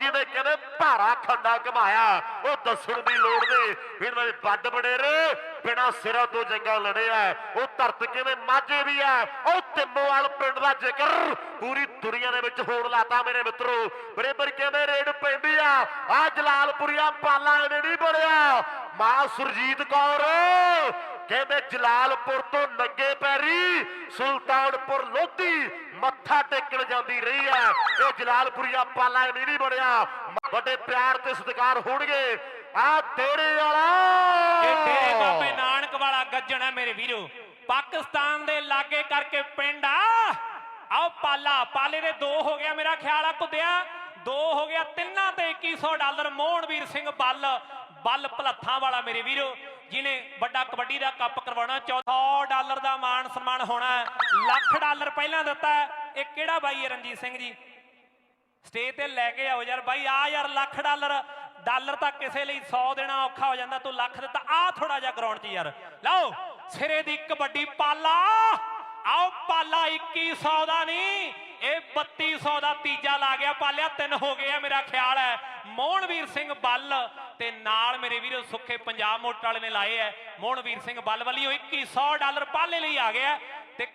ਜਿਹਨੇ ਕਹਿੰਦੇ ਭਾਰਾ ਖੰਡਾ ਕਮਾਇਆ ਉਹ ਦੱਸਣ ਦੀ ਲੋੜ ਨਹੀਂ। ਫਿਰ ਮੈਂ ਵੱਡ ਬਡੇਰੇ ਬਿਨਾ ਸਿਰਾਂ ਤੋਂ ਜੰਗਾਂ ਲੜਿਆ ਉਹ ਧਰਤ ਕਿਵੇਂ ਮਾਝੇ ਵੀ ਹੈ ਉਹ ਤਿੰਮੋਵਾਲ ਪਿੰਡ ਦਾ ਜ਼ਿਕਰ। ਪੂਰੀ ਦੁਨੀਆ ਦੇ ਵਿੱਚ ਹੋਣ ਲਾਤਾ ਮੇਰੇ ਮਿੱਤਰੋ। ਬਰੇਬਰ ਕਿਵੇਂ ਰੇਡ ਪੈਂਦੀ ਆ। ਆ ਜਲਾਲਪੁਰੀਆ ਪਾਲਾ ਐਵੇਂ ਨਹੀਂ ਬਣਿਆ। ਮਾਂ ਸੁਰਜੀਤ ਕੌਰ। ਕਹਿੰਦੇ ਜਲਾਲਪੁਰ ਤੋਂ ਨੰਗੇ ਪੈਰੀ ਸੁਲਤਾਨਪੁਰ ਲੋਧੀ ਮੱਥਾ ਟੇਕਣ ਜਾਂਦੀ ਰਹੀ ਹੈ ਇਹ ਜਲਾਲਪੁਰੀਆ ਪਾਲਾ ਨਹੀਂ ਬਣਿਆ। ਵੱਡੇ ਪਿਆਰ ਤੇ ਸਤਿਕਾਰ ਹੋਣਗੇ। ਆ ਤੇਰੇ ਵਾਲਾ! ਇਹ ਬਾਬੇ ਨਾਨਕ ਵਾਲਾ ਗੱਜਣ ਹੈ ਮੇਰੇ ਵੀਰੋ। ਪਾਕਿਸਤਾਨ ਦੇ ਲਾਗੇ ਕਰਕੇ ਪਿੰਡ ਆ। ਆਓ ਪਾਲਾ, ਪਾਲੇ ਦੇ ਦੋ ਹੋ ਗਿਆ ਮੇਰਾ ਖਿਆਲ ਆ ਕੁੱਦਿਆ। ਦੋ ਹੋ ਗਿਆ ਤਿੰਨਾਂ ਤੇ 2100 ਡਾਲਰ। ਮੋਹਨਵੀਰ ਸਿੰਘ ਬੱਲ ਬੱਲ ਭਲੱਥਾਂ ਵਾਲਾ ਮੇਰੇ ਵੀਰੋ। ਜਿਨੇ ਵੱਡਾ ਕਬੱਡੀ ਦਾ ਕੱਪ ਕਰਵਾਉਣਾ 100 ਡਾਲਰ ਦਾ ਮਾਣ ਸਨਮਾਨ ਹੋਣਾ ਲੱਖ ਡਾਲਰ ਪਹਿਲਾਂ ਦਿੱਤਾ ਇਹ ਕਿਹੜਾ ਬਾਈ ਹੈ ਰਣਜੀਤ ਸਿੰਘ ਜੀ? ਸਟੇਜ ਤੇ ਲੈ ਕੇ ਆਓ ਯਾਰ ਬਾਈ, ਆ ਯਾਰ ਲੱਖ ਡਾਲਰ। ਡਾਲਰ ਤਾਂ ਕਿਸੇ ਲਈ 100 ਦੇਣਾ ਔਖਾ ਹੋ ਜਾਂਦਾ, ਤੂੰ ਲੱਖ ਦਿੱਤਾ। ਆ ਥੋੜਾ ਜਿਹਾ ਗਰਾਊਂਡ 'ਚ ਯਾਰ। ਲਓ, ਸਿਰੇ ਦੀ ਕਬੱਡੀ ਪਾਲਾ। ਆਓ ਪਾਲਾ 2100 ਦਾ ਨਹੀਂ, ਇਹ 3200 ਦਾ ਤੀਜਾ ਲਾ ਗਿਆ ਪਾਲਿਆ, ਤਿੰਨ ਹੋ ਗਏ ਆ ਮੇਰਾ ਖਿਆਲ ਹੈ। ਮੋਹਨਵੀਰ ਸਿੰਘ ਬੱਲ ਤੇ ਨਾਲ ਮੇਰੇ ਵੀਰੋ ਸੁੱਖੇ ਪੰਜਾਬ ਮੋਟਰ ਵਾਲੇ ਨੇ ਲਾਏ ਐ ਮੋਹਨਵੀਰ ਸਿੰਘ ਬੱਲ ਵੱਲੋਂ 2100 ਡਾਲਰ ਪਾਲੇ ਲਈ ਆ ਗਿਆ ਤੇ